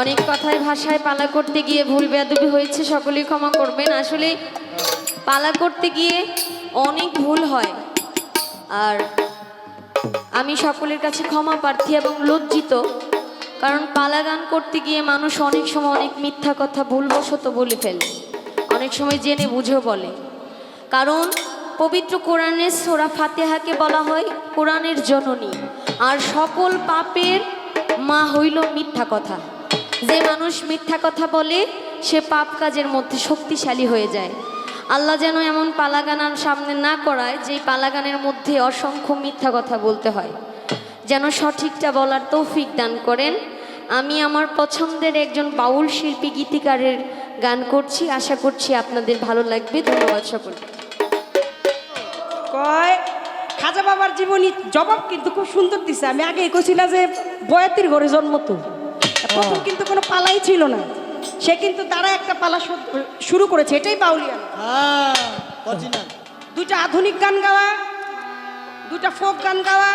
অনেক কথায় ভাষায় পালা করতে গিয়ে ভুল বেয়াদবি হয়েছে, সকলেই ক্ষমা করবেন। আসলে পালা করতে গিয়ে অনেক ভুল হয়। আর আমি সকলের কাছে ক্ষমা প্রার্থী এবং লজ্জিত, কারণ পালা গান করতে গিয়ে মানুষ অনেক সময় অনেক মিথ্যা কথা ভুলবশত বলে ফেলে, অনেক সময় জেনে বুঝেও বলে। কারণ পবিত্র কোরআনের সোরা ফাতেহাকে বলা হয় কোরআনের জননী, আর সকল পাপের মা হইল মিথ্যা কথা। যে মানুষ মিথ্যা কথা বলে, সে পাপ কাজের মধ্যে শক্তিশালী হয়ে যায়। আল্লাহ যেন এমন পালাগানার সামনে না করায় যে পালাগানের মধ্যে অসংখ্য মিথ্যা কথা বলতে হয়। যেন সঠিকটা বলার তৌফিক দান করেন। আমি আমার পছন্দের একজন বাউল শিল্পী গীতিকারের গান করছি। আশা করছি আপনাদের ভালো লাগবে। ধন্যবাদ সকল। কয়, খাজা বাবার জীবনী জবাব কিন্তু খুব সুন্দর দিছে। আমি আগে কইছিলাম যে বয়াতির ঘরে জন্ম তো। প্রথম কিন্তু কোনো পালাই ছিল না। সে কিন্তু তারা একটা পালা শুরু করেছে এটাই বাউলিয়া। হ্যাঁ দুইটা আধুনিক গান গাওয়া দুইটা ফোক গান গাওয়া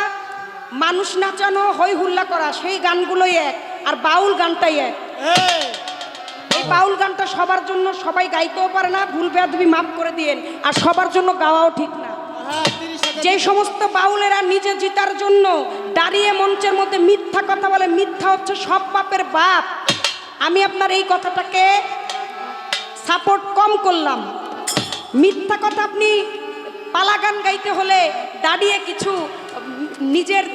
মানুষ নাচানো হই হুল্লা করা সেই গানগুলোই এক আর বাউল গানটাই এক। এই বাউল গানটা সবার জন্য সবাই গাইতেও পারে না ভুল বেয়াদবি মাফ করে দিয়েন আর সবার জন্য গাওয়াও ঠিক না। যে সমস্ত বাউলেরা নিজে জিতার জন্য দাঁড়িয়ে মঞ্চের মধ্যে মিথ্যা কথা বলে মিথ্যা হচ্ছে সব পাপের বাপ। আমি আপনার এই কথাটাকে সাপোর্ট কম করলাম। মিথ্যা কথা আপনি পালাগান গাইতে হলে দাঁড়িয়ে কিছু নিজের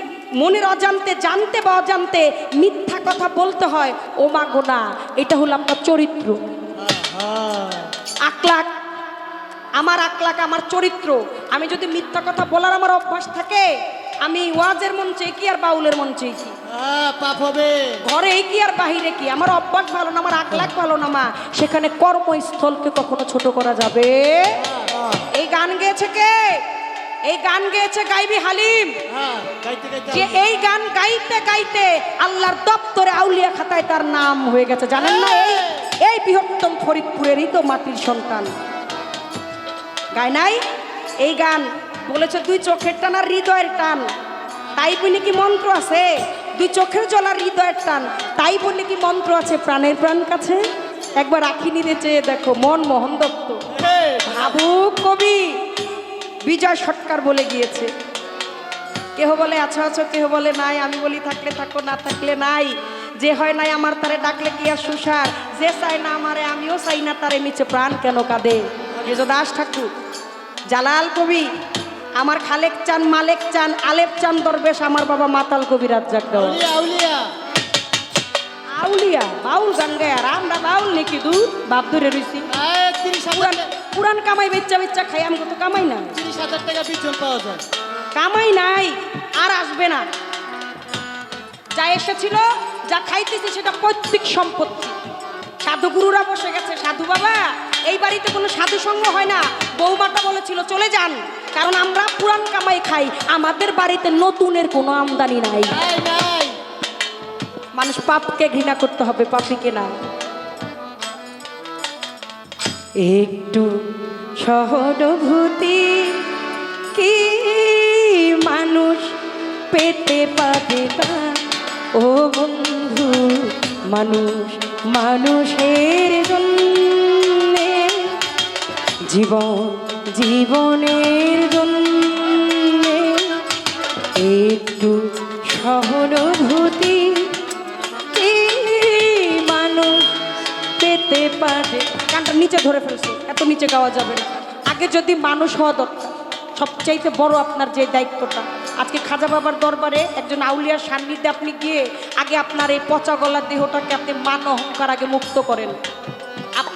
মনের অজান্তে জানতে বা অজান্তে মিথ্যা কথা বলতে হয়। ও মা গোনা এটা হলো আপনার চরিত্র। আকলাক আমার আকলাক আমার চরিত্র। আমি যদি মিথ্যা কথা বলার আমার অভ্যাস থাকে আমি ওয়াজের মঞ্চে কি আর বাউলের মঞ্চে কি? পাপ হবে। ঘরে কি আর বাহিরে কি? আমার অভ্যাস ভালো না আমার আকলাক ভালো না মা। সেখানে কর্মস্থলকে কখনো ছোট করা যাবে? এই গান গেয়েছে কে? এই গান গেয়েছে গাইবি হালিম। হ্যাঁ যে এই গান গাইতে গাইতে আল্লাহর দপ্তরে আউলিয়া খাতায় তার নাম হয়ে গেছে। জানেন না এই? এই বৃহত্তম ফরিদপুরেরই তো মাটির সন্তান। গায় নাই এই গান বলেছে, দুই চোখের টান আর হৃদয়ের টান। তাই বলে কি মন্ত্র আছে? দুই চোখের জল আর হৃদয়ের টান। তাই বলে কি মন্ত্র আছে প্রাণের প্রাণ কাছে? একবার আখিনি চেয়ে দেখো, মন মোহন দত্ত। ভাবুক কবি বিজয় সরকার বলে গিয়েছে। কেহ বলে আছো আছো কেহ বলে, নাই, আমি বলি, থাকলে থাকো, না থাকলে নাই। যে হয় নাই আমার তারে ডাকলে কি আর সুসার? যে চাই না আমারে, আমিও চাই না তারে মিছে প্রাণ কেন কাঁদে? দাস ঠাকুর জালাল কবি আমার খালেক চান মালেক চান আলেপ চান দরবেশ আমার বাবা মাতাল কবি রাজ্জাক আউলিয়া আউলিয়া। বাউল গান গায় আর আমরা বাউল নাকি দূর? বাপ ধরে রইছি। পুরান কামাই বেচ্চা বেচ্চা খাই আমি তো কামাই না তিরিশ হাজার টাকা বিজন পাওয়া যায়। কামাই নাই আর আসবে না। যা এসেছিল যা খাইতেছি সেটা পৈতৃক সম্পত্তি। সাধু গুরুরা বসে গেছে সাধু বাবা। এই বাড়িতে কোনো সাধু সঙ্গ হয় না। বৌমাটা বলেছিল, চলে যান, কারণ আমরা পুরান কামাই খাই। আমাদের বাড়িতে নতুনের কোনো আমদানি নাই। মানুষ পাপকে ঘৃণা করতে হবে পাপিকে না একটু সহানুভূতি কি মানুষ পেতে পারে না? ও বন্ধু, মানুষ মানুষের জন্য জীবন, জীবনের জন্য একটু সহানুভূতি মানুষ পেতে পারে। গানটা নিচে ধরে ফেলছে, এত নিচে গাওয়া যাবে না। আগে যদি মানুষ হওয়া দরকার, সবচাইতে বড় আপনার যে দায়িত্বটা। আজকে খাজা বাবার দরবারে একজন আউলিয়ার সান্নিধ্যে আপনি গিয়ে আগে আপনার এই পচা গলার দেহটাকে আপনি মান অহংকার আগে মুক্ত করেন।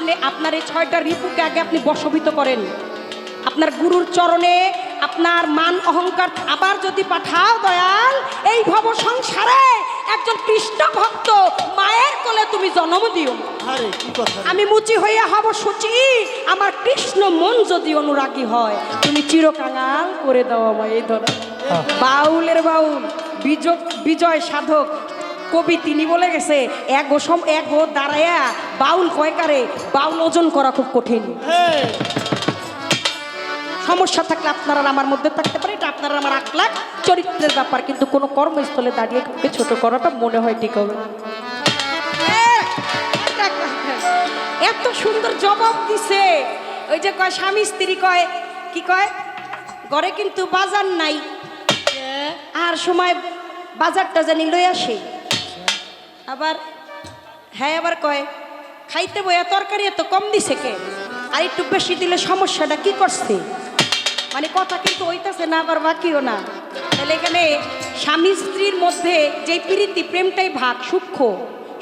আপনি আপনার এই ছয়টা রিপুকে আগে আপনি বশভূত করেন। আপনার গুরুর চরণে আপনার মান অহংকার আবার যদি পাঠাও দয়াল এই ভব সংসারে একজন কৃষ্ণ ভক্ত মায়ের কোলে তুমি জন্ম দিও। আমি মুচি হইয়া হব সুচি আমার কৃষ্ণ মন যদি অনুরাগী হয়। তুমি চিরকাঙাল করে দাও আমায় এই ধরা বাউলের বাউল বিজয় সাধক কবি তিনি বলে গেছে এক ও সম এক ও দাঁড়ায়া বাউল কয়কারে বাউল ওজন করা খুব কঠিন। এই, সমস্যা থাকলে আপনারা আমার মধ্যে থাকতে পারে এটা আপনারা আমার আকলাক চরিত্রের ব্যাপার কিন্তু কোনো কর্মস্থলে দাঁড়িয়ে কাউকে ছোট করাটা মনে হয় ঠিক হবে। এ, এত সুন্দর জবাব দিছে। ওই যে কয় স্বামী স্ত্রী কয় কি কয়? ঘরে কিন্তু বাজার নাই। আর সময় বাজারটা জানি লই আসে। আবার হ্যাঁ আবার কয়, খাইতে বইয়া তরকারি এত কম দিছে কে? আর একটু বেশি দিলে সমস্যাটা কি করছে? মানে কথা কিন্তু হইতাছে না, আবার বাকিও না। তাহলে এখানে স্বামী স্ত্রীর মধ্যে যে প্রীতি, প্রেমটাই ভাগ, সূক্ষ্ম।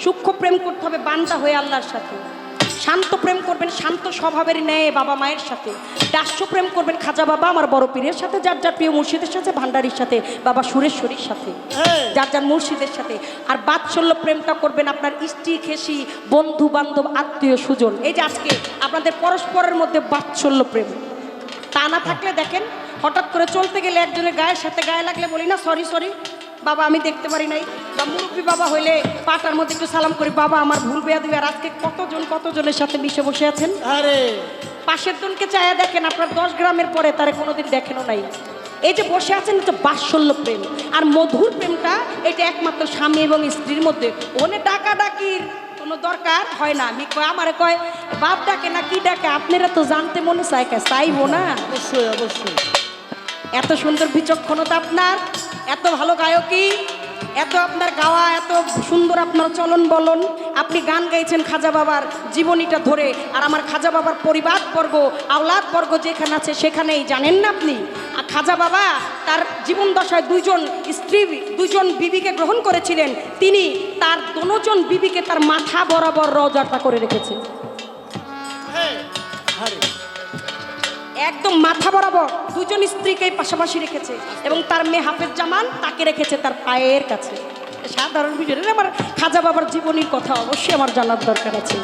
সূক্ষ্ম প্রেম করতে হবে বান্দা হয়ে আল্লাহর সাথে। শান্ত প্রেম করবেন শান্ত স্বভাবের ন্যায় বাবা মায়ের সাথে। দাস্য প্রেম করবেন খাজা বাবা আমার বড় পীরের সাথে যার যার প্রিয় মুর্শিদের সাথে ভান্ডারির সাথে বাবা সুরেশ্বরীর সাথে হ্যাঁ। যার যার মুর্শিদের সাথে। আর বাৎসল্য প্রেমটা করবেন আপনার স্ত্রী খেসি বন্ধু বান্ধব আত্মীয় সুজন এই যে আজকে আপনাদের পরস্পরের মধ্যে বাৎসল্য প্রেম। তা না থাকলে দেখেন হঠাৎ করে চলতে গেলে একজনের গায়ের সাথে গায়ে লাগলে বলি না সরি সরি বাবা আমি দেখতে পারি নাই। বা মুরব্বী বাবা হইলে পাটার মধ্যে একটু সালাম করি বাবা আমার ভুল বেয়া দিবে আর আজকে কতজন কতজনের সাথে মিশে বসে আছেন? আরে। পাশের জনকে চায়া দেখেন আপনার দশ গ্রামের পরে তারা কোনোদিন দেখেনও নাই। এই যে বসে আছেন এটা বাৎসল্য প্রেম। আর মধুর প্রেমটা এটা একমাত্র স্বামী এবং স্ত্রীর মধ্যে। ওনে ডাকা ডাকির কোনো দরকার হয় না। আমি কয় আমারে কয় বাপ ডাকে না কি ডাকে? আপনারা তো জানতে মনে চায় কে? চাইব না? অবশ্যই অবশ্যই। এত সুন্দর বিচক্ষণতা আপনার, এত ভালো গায়কী এত আপনার গাওয়া, এত সুন্দর আপনার চলন বলন। আপনি গান গাইছেন খাজা বাবার জীবনীটা ধরে, আর আমার খাজা বাবার পরিবার বর্গ, আওলাদ বর্গ যেখানে আছে সেখানেই, জানেন না আপনি? আর খাজা বাবা তার জীবন দশায় দুইজন স্ত্রী, দুইজন বিবিকে গ্রহণ করেছিলেন। তিনি তার দোনোজন বিবিকে তার মাথা বরাবর রজাটা করে রেখেছে একদম মাথা বরাবর দুজন স্ত্রীকে পাশাপাশি রেখেছে এবং তার মেয়ে হাফেজ জামান তাকে রেখেছে তার পায়ের কাছে। সাধারণ বিষয় আমার খাজা বাবার জীবনীর কথা অবশ্যই আমার জানার দরকার আছে।